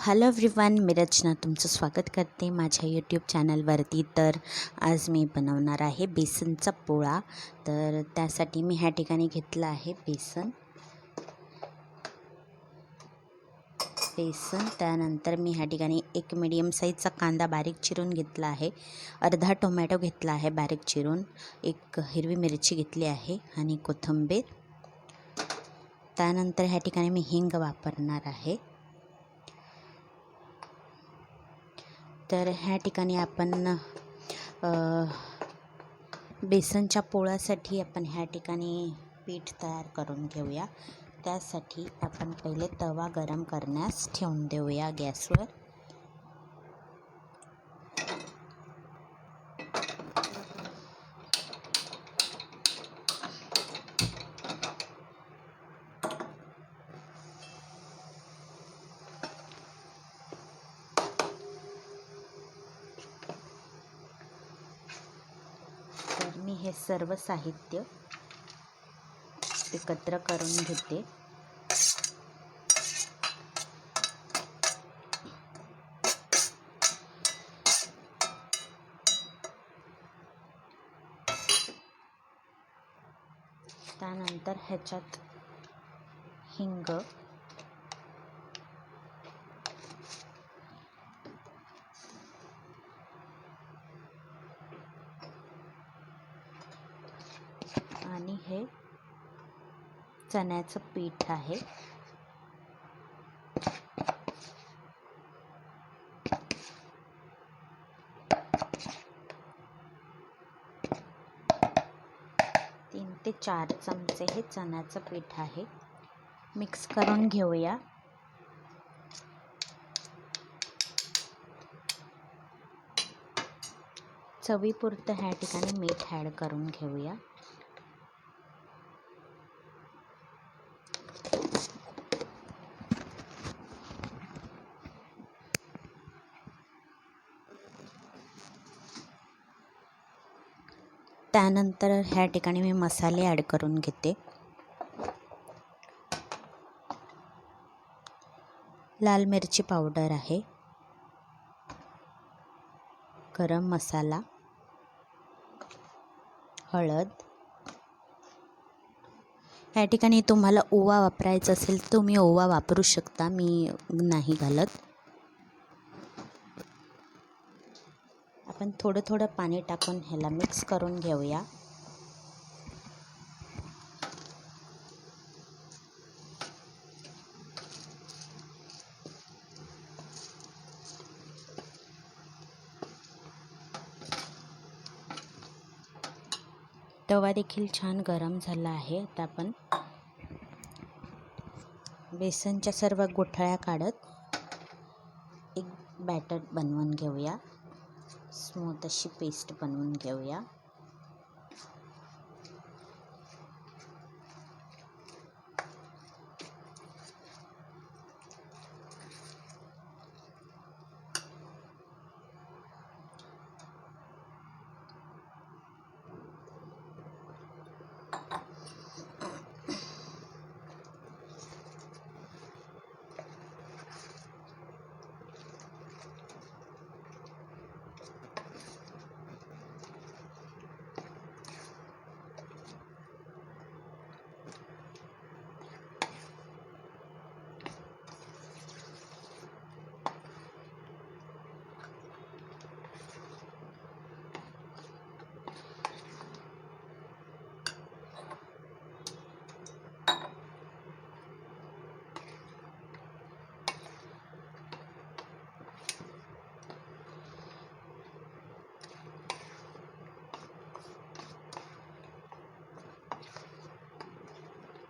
Hello everyone मी रचना तुमचं स्वागत करते माझ्या यूट्यूब चॅनलवरती. तर आज मी बनवणार आहे बेसनचा पोळा. तर त्यासाठी मी ह्या ठिकाणी घेतलं आहे बेसन. बेसन त्यानंतर मी ह्या ठिकाणी एक मिडियम साईजचा कांदा बारीक चिरून घेतला आहे. अर्धा टोमॅटो घेतला आहे बारीक चिरून. एक हिरवी मिरची घेतली आहे आणि कोथिंबीर. त्यानंतर ह्या ठिकाणी मी हिंग वापरणार आहे. तर ह्या ठिकाणी आपण बेसनच्या पोळ्यासाठी आपण ह्या ठिकाणी पीठ तयार करून घेऊया. त्यासाठी आपण पहिले तवा गरम करण्यास ठेवून देऊया गॅसवर तर मी हे सर्व साहित्य एकत्र करून घेते. त्यानंतर ह्याच्यात हिंग आहे. चण्याचं पीठ आहे. तीन ते चार चमचे हे चण्याचं पीठ आहे. मिक्स करून घेऊया. चवीपुरतं ह्या ठिकाणी मीठ ॲड करून घेऊया. त्यानंतर ह्या ठिकाणी मी मसाले ॲड करून घेते. लाल मिरची पावडर आहे. गरम मसाला. हळद. ह्या ठिकाणी तुम्हाला ओवा वापरायचा असेल तर तुम्ही ओवा वापरू शकता. मी नाही घालत. आपण थोडं थोडं पाणी टाकून ह्याला मिक्स करून घेऊया. तवा देखील छान गरम झाला आहे. आता आपण बेसनच्या सर्व गोठळ्या काढत एक बॅटर बनवून घेऊया. स्मूथ अशी पेस्ट बनवून घेऊया.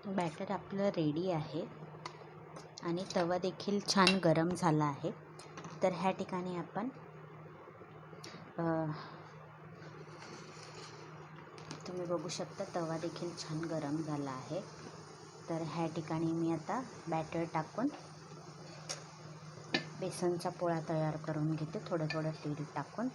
बॅटर आपलं रेडी आहे. आणि तवा देखील छान गरम झाला आहे. तर ह्या ठिकाणी आपण तुम्ही बघू शकता तवा देखील छान गरम झाला आहे. तर ह्या ठिकाणी मी आता बॅटर टाकून बेसनचा पोळा तयार करून घेते. थोडं थोडं तेल टाकून.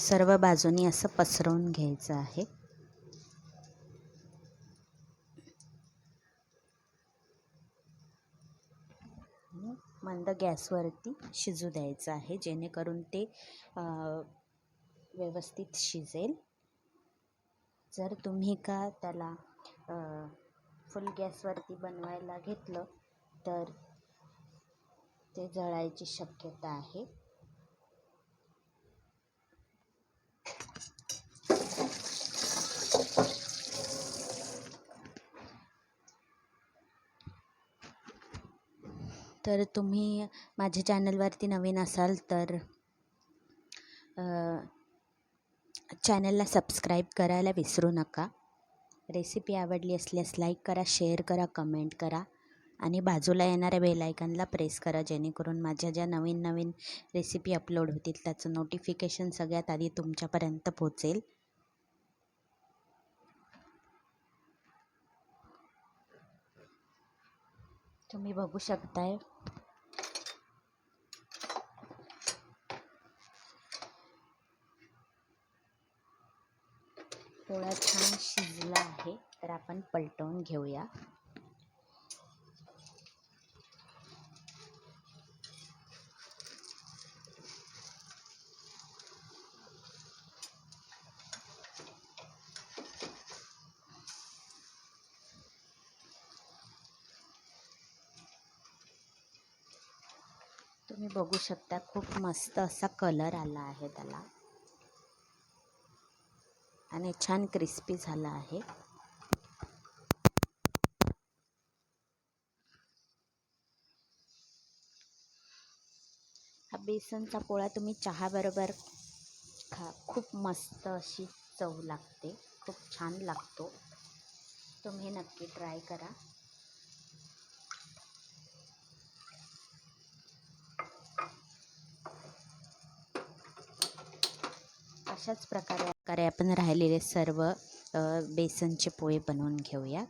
सर्व बाजूनी असं पसरवून घ्यायचं आहे. मंद गॅसवरती शिजू द्यायचं आहे जेणेकरून ते व्यवस्थित शिजेल. जर तुम्ही का त्याला फुल गॅसवरती बनवायला घेतलं तर ते जळायची शक्यता आहे. तर तुम्ही माझ्या चॅनलवरती नवीन असाल तर चॅनलला सबस्क्राईब करायला विसरू नका. रेसिपी आवडली असल्यास लाईक करा शेअर करा कमेंट करा आणि बाजूला येणाऱ्या बेलायकनला प्रेस करा जेणेकरून माझ्या ज्या नवीन नवीन रेसिपी अपलोड होतील त्याचं नोटिफिकेशन सगळ्यात आधी तुमच्यापर्यंत पोहोचेल तुम्ही बघू शकताय. पोळा छान शिजला आहे तर आपण पलटवून घेऊया. तुम्ही बघू शकता खूप मस्त असा कलर आला आहे त्याला. आणि छान क्रिस्पी झाला आहे. हा बेसनचा पोळा तुम्ही चहाबरोबर खा. खूप मस्त अशी चव लागते. खूप छान लागतो. तुम्ही नक्की ट्राय करा. अशाच प्रकारे प्रकारे आपण राहिलेले सर्व बेसनचे पोळे बनवून घेऊया.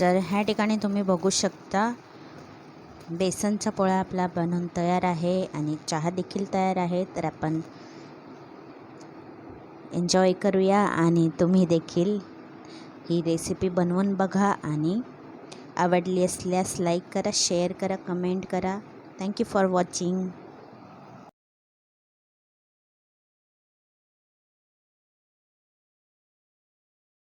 तर ह्या ठिकाणी तुम्ही बघू शकता बेसनचा पोळा आपला बनवून तयार आहे आणि चहा देखील तयार आहे. तर आपण एन्जॉय करूया आणि तुम्ही देखील ही रेसिपी बनवून बघा आणि आवडली असल्यास लाईक करा शेअर करा कमेंट करा. Thank you for watching